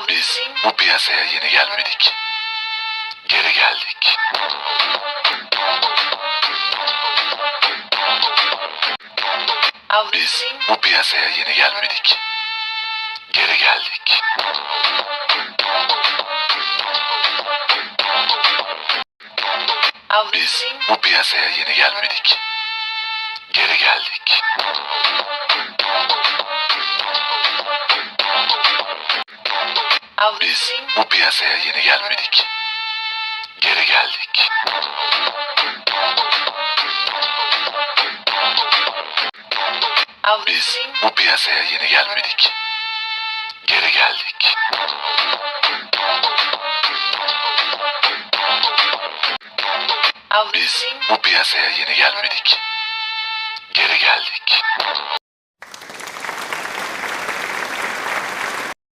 Biz bu piyasaya yeni gelmedik. Geri geldik. Biz bu piyasaya yeni gelmedik. Geri geldik. Biz bu piyasaya yeni gelmedik. Geri geldik. Biz bu piyasaya yeni gelmedik. Geri geldik. Biz bu piyasaya yeni gelmedik. Geri geldik. Biz bu piyasaya yeni gelmedik. Geri geldik.